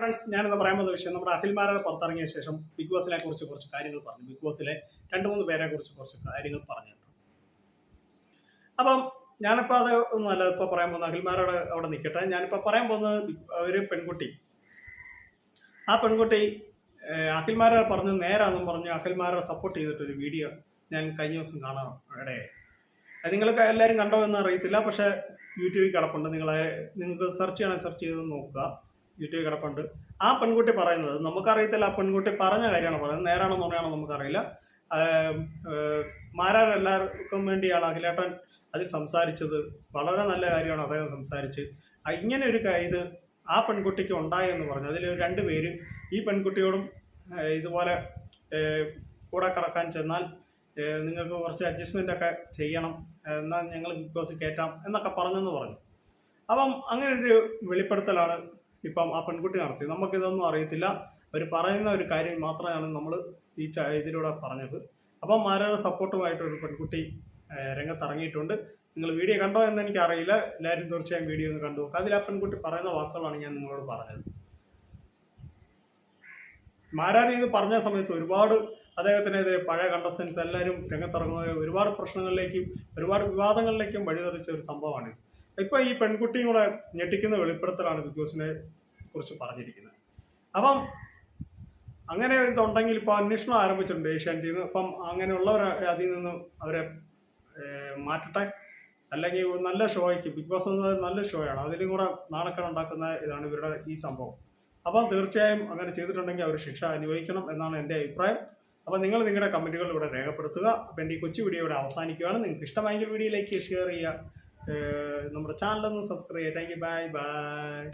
Friends ഞാനിന്ന് പറയാൻ പോകുന്ന വിഷയം നമ്മുടെ അഖിൽമാരുടെ പുറത്തിറങ്ങിയ ശേഷം ബിഗ് ബോസിനെ കുറിച്ച് കുറച്ച് കാര്യങ്ങൾ പറഞ്ഞു. ബിഗ് ബോസിലെ രണ്ട് മൂന്ന് പേരെ കുറിച്ച് കുറച്ച് കാര്യങ്ങൾ പറഞ്ഞിട്ടുണ്ട്. അപ്പം ഞാനിപ്പോൾ അത് ഒന്നുമല്ല ഇപ്പോൾ പറയാൻ പോകുന്ന അഖിൽമാരോട് അവിടെ നിൽക്കട്ടെ ഞാനിപ്പോൾ പറയാൻ പോകുന്നത് ഒരു പെൺകുട്ടി. ആ പെൺകുട്ടി അഖിൽമാരോട് അഖിൽമാരെ പറഞ്ഞ് നേരാന്നും പറഞ്ഞ് അഖിൽമാരെ സപ്പോർട്ട് ചെയ്തിട്ടൊരു വീഡിയോ ഞാൻ കഴിഞ്ഞ ദിവസം കാണാം ഇടയായി അത് എല്ലാവരും കണ്ടോ എന്ന് അറിയത്തില്ല പക്ഷേ യൂട്യൂബിൽ കിടപ്പുണ്ട്. നിങ്ങളെ നിങ്ങൾക്ക് സെർച്ച് ചെയ്യണമെങ്കിൽ സെർച്ച് ചെയ്ത് നോക്കുക. യൂട്യൂബിൽ കിടപ്പുണ്ട്. ആ പെൺകുട്ടി പറയുന്നത് നമുക്കറിയത്തില്ല ആ പെൺകുട്ടി പറഞ്ഞ കാര്യമാണ് പറയുന്നത്? നേരാണോ നുണയാണോ നമുക്കറിയില്ല. മാരാരെല്ലാവർക്കും വേണ്ടിയാണ് അഖിലേട്ടൻ അതിൽ സംസാരിച്ചത്. വളരെ നല്ല കാര്യമാണ് അദ്ദേഹം സംസാരിച്ച്. ഇങ്ങനെ ഒരു ഇത് ആ പെൺകുട്ടിക്ക് ഉണ്ടായെന്ന് പറഞ്ഞു. അതിൽ രണ്ട് പേര് ഈ പെൺകുട്ടിയോടും ഇതുപോലെ കൂടെ കടക്കാൻ ചെന്നാൽ നിങ്ങൾക്ക് കുറച്ച് അഡ്ജസ്റ്റ്മെന്റ് ഒക്കെ ചെയ്യണം. എന്നാൽ ഞങ്ങൾ ബിഗ് ബോസ് കയറ്റാം എന്നൊക്കെ പറഞ്ഞെന്ന് പറഞ്ഞു. അപ്പം അങ്ങനെ ഒരു വെളിപ്പെടുത്തലാണ് ഇപ്പം ആ പെൺകുട്ടി നടത്തി. നമുക്കിതൊന്നും അറിയത്തില്ല. അവർ പറയുന്ന ഒരു കാര്യം മാത്രമാണ് നമ്മൾ ഈ ഇതിലൂടെ പറഞ്ഞത്. അപ്പം ആരുടെ സപ്പോർട്ടുമായിട്ട് ഒരു പെൺകുട്ടി രംഗത്തിറങ്ങിയിട്ടുണ്ട്. നിങ്ങൾ വീഡിയോ കണ്ടോ എന്ന് എനിക്കറിയില്ല. എല്ലാവരും തീർച്ചയായും വീഡിയോ ഒന്ന് കണ്ടു നോക്കുക അതിൽ ആ പെൺകുട്ടി പറയുന്ന വാക്കുകളാണ് ഞാൻ നിങ്ങളോട് പറഞ്ഞത്. മാരാരി ഇത് പറഞ്ഞ സമയത്ത് ഒരുപാട് അദ്ദേഹത്തിനെതിരെ പഴയ കണ്ടസ്റ്റൻസ് എല്ലാവരും രംഗത്തിറങ്ങുകയും ഒരുപാട് പ്രശ്നങ്ങളിലേക്കും ഒരുപാട് വിവാദങ്ങളിലേക്കും വഴിതെറിച്ച ഒരു സംഭവമാണിത്. ഇപ്പൊ ഈ പെൺകുട്ടിയും കൂടെ ഞെട്ടിക്കുന്ന വെളിപ്പെടുത്തലാണ് ബിഗ് ബോസിനെ കുറിച്ച് പറഞ്ഞിരിക്കുന്നത്. അപ്പം അങ്ങനെ ഇതുണ്ടെങ്കിൽ ഇപ്പോൾ അന്വേഷണം ആരംഭിച്ചിട്ടുണ്ട് ഏഷ്യാനെറ്റിൽ നിന്ന്. അപ്പം അങ്ങനെയുള്ളവർ അതിൽ നിന്ന് അവരെ മാറ്റട്ടെ. അല്ലെങ്കിൽ നല്ല ഷോയ്ക്ക് ബിഗ് ബോസ് എന്നത് നല്ല ഷോയാണ്. അതിലും കൂടെ നാണക്കേട് ഉണ്ടാക്കുന്ന ഇതാണ് ഇവരുടെ ഈ സംഭവം. അപ്പം തീർച്ചയായും അങ്ങനെ ചെയ്തിട്ടുണ്ടെങ്കിൽ അവർ ശിക്ഷ അനുഭവിക്കണം എന്നാണ് എന്റെ അഭിപ്രായം. അപ്പം നിങ്ങൾ നിങ്ങളുടെ കമന്റുകൾ ഇവിടെ രേഖപ്പെടുത്തുക. അപ്പം എന്റെ ഈ കൊച്ചു വീഡിയോ ഇവിടെ അവസാനിക്കുകയാണ്. നിങ്ങൾക്ക് ഇഷ്ടമായെങ്കിൽ വീഡിയോ വീഡിയോയിലേക്ക് ഷെയർ ചെയ്യുക. നമ്മുടെ ചാനലൊന്ന് സബ്സ്ക്രൈബ് ചെയ്യുക താങ്ക് യു ബൈ ബൈ